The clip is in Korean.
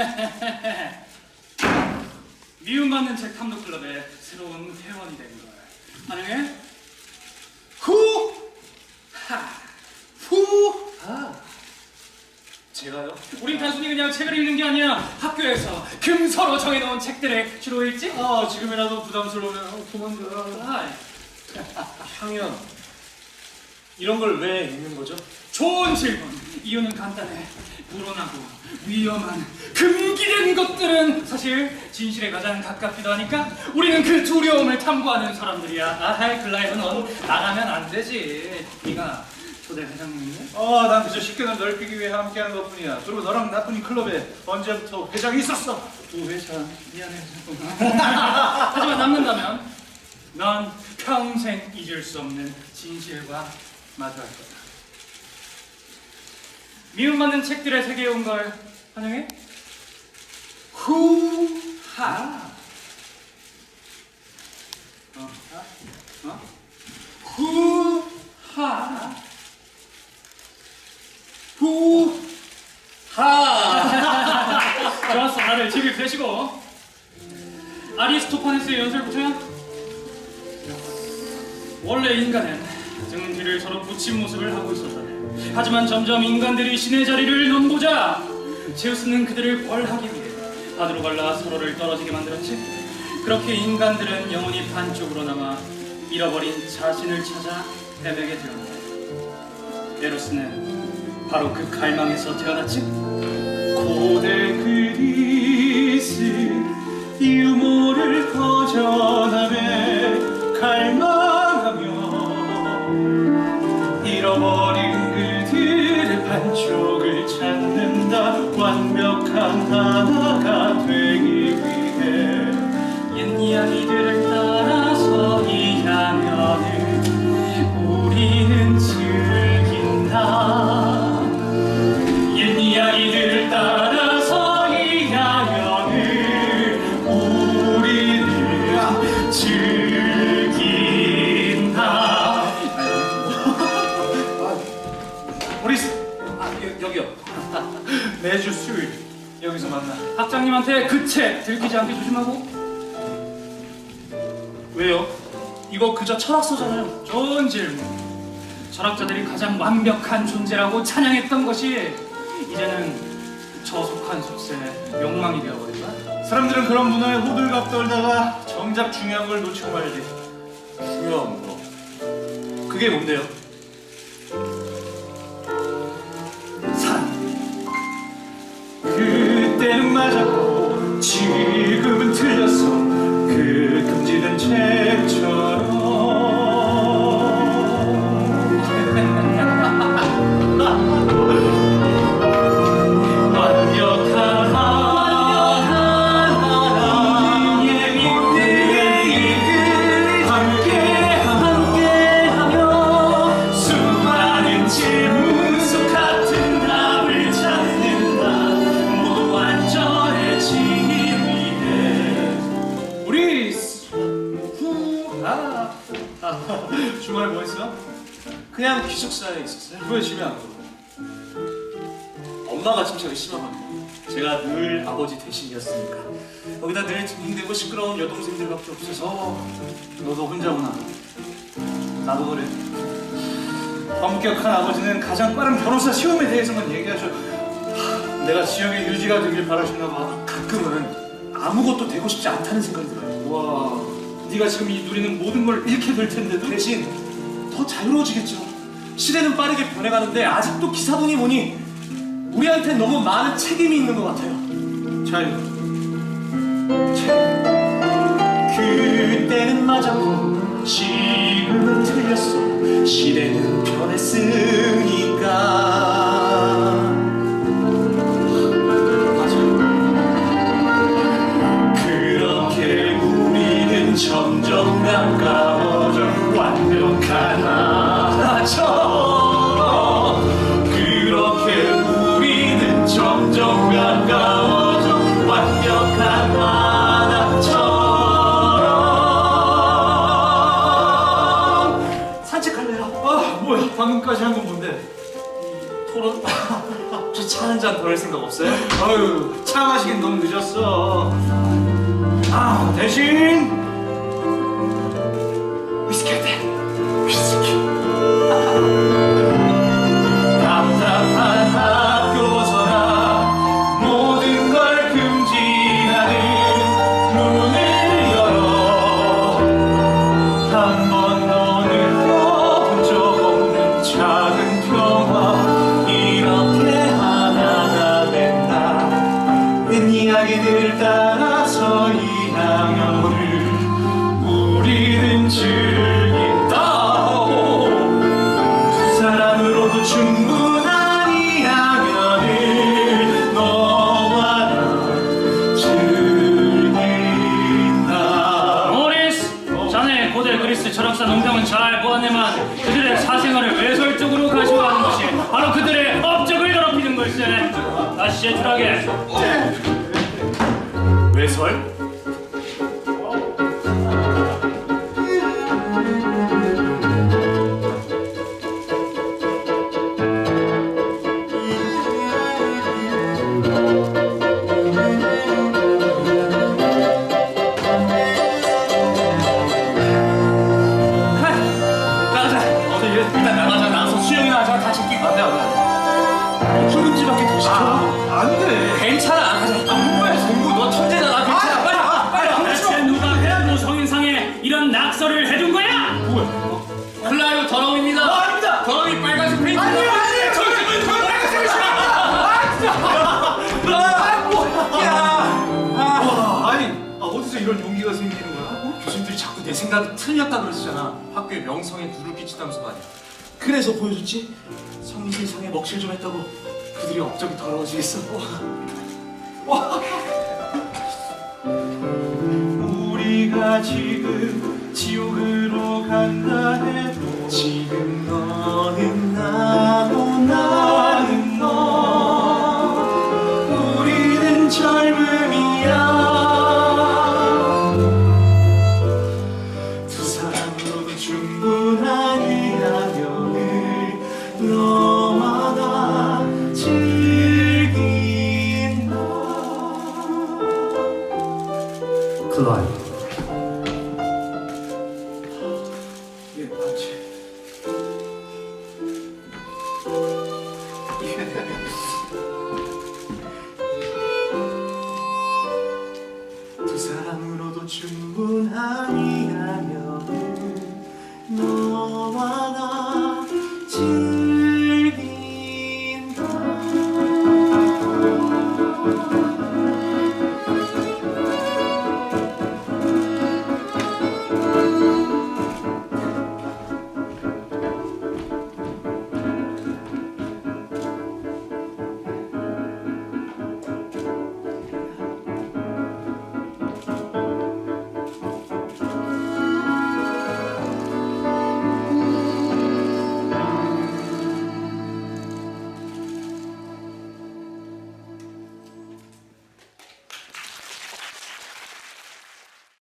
미움받는 책 탐독 클럽의 새로운 회원이 된 걸 환영해. 후, 하, 후, 하. 제가요? 우린 단순히 그냥 책을 읽는 게 아니야. 학교에서 금서로 정해놓은 책들을 주로 읽지. 아 지금이라도 부담스러우면 어, 도망가. 아, 향연 이런 걸 왜 읽는 거죠? 좋은 질문. 이유는 간단해. 불온하고 위험한 금기된 것들은 사실 진실에 가장 가깝기도 하니까 우리는 그 두려움을 탐구하는 사람들이야. 아하이 클라이브 넌 나가면 안 되지. 네가 초대 회장님인데? 아난 그저 식견을 넓히기 위해 함께하는 것뿐이야. 그리고 너랑 나쁜이 클럽에 언제부터 회장이 있었어? 부회장 미안해. 하지만 남는다면 넌 평생 잊을 수 없는 진실과 마주할 거다. 미움받는 책들의 세계에 온 걸 환영해. 후하. 어? 어? 후하. 후하. 좋았어, 다들 집을 펴시고. 아리스토파네스의 연설부터야. 원래 인간은 등뒤를 서로 붙인 모습을 하고 있었다. 하지만 점점 인간들이 신의 자리를 넘보자 제우스는 그들을 벌하기 위해 하늘로 갈라 서로를 떨어지게 만들었지. 그렇게 인간들은 영원히 반쪽으로 남아 잃어버린 자신을 찾아 헤매게 되었다. 에로스는 바로 그 갈망에서 태어났지. 고대 그리스 유모 완벽한 하나가 되기 위해 옛 이야기들을 따라서 이 향연을 우리는 즐긴다. 옛 이야기들을 따라서 이 향연을 우리는 즐긴다. 보리스 아 여, 여기요. 매주 수요일 여기서 만나 학장님한테 그책 들키지 않게 조심하고 왜요? 이거 그저 철학서잖아요 좋은 질문 철학자들이 가장 완벽한 존재라고 찬양했던 것이 이제는 저속한 속세의 욕망이 되어버린 거야 사람들은 그런 문화에 호들갑 떨다가 정작 중요한 걸 놓치고 말지. 중요한 거. 그게 뭔데요? 그냥 기숙사에 있었어요. 왜 집에 안 가? 엄마가 침착이 심하거든요. 제가 늘 아버지 대신이었으니까. 거기다 늘 징징대고 시끄러운 여동생들밖에 없어서 어, 너도 혼자구나. 나도 그래. 엄격한 아버지는 가장 빠른 변호사 시험에 대해서만 얘기하셔. 하, 내가 지역의 유지가 되길 바라시나 봐. 가끔은 아무것도 되고 싶지 않다는 생각이 들어요. 와, 네가 지금 이 누리는 모든 걸 잃게 될 텐데도. 대신 더 자유로워지겠죠. 시대는 빠르게 변해가는데 아직도 기사분이 뭐니 우리한테 너무 많은 책임이 있는 것 같아요. 자유. 그때는 맞았고 지금은 틀렸어 시대는 변했으니까 방금까지 한 건 뭔데? 토론? 저 차 한 잔 더 할 생각 없어요? 어휴, 차 마시긴 너무 늦었어. 아, 대신 이야기들 따라서 이 향연을 우리는 즐긴다 두 사람으로도 충분한 이 향연을 너와 나 즐긴다 모리스, 자네 고대 그리스 철학사 농담은 잘 보았네만 그들의 사생활을 외설적으로 가시화하는 것이 바로 그들의 업적을 더럽히는 걸세. 다시 제출하게. 외설? 나가자. 어서 일단 나가자. 나가서 수영이나 하자. 돼, 안 돼. 소금지밖에 더 시켜? 아, 안 돼. 괜찮아 가자 내 생각이 틀렸다 그러시잖아 학교의 명성에 누를 끼치다면서 말이야. 그래서 보여줬지? 성실 성에 먹칠 좀 했다고 그들이 업적이 더러워지겠어. 와. 우리가 지금 지옥으로 간다 해도 지금 너는 나보다 life.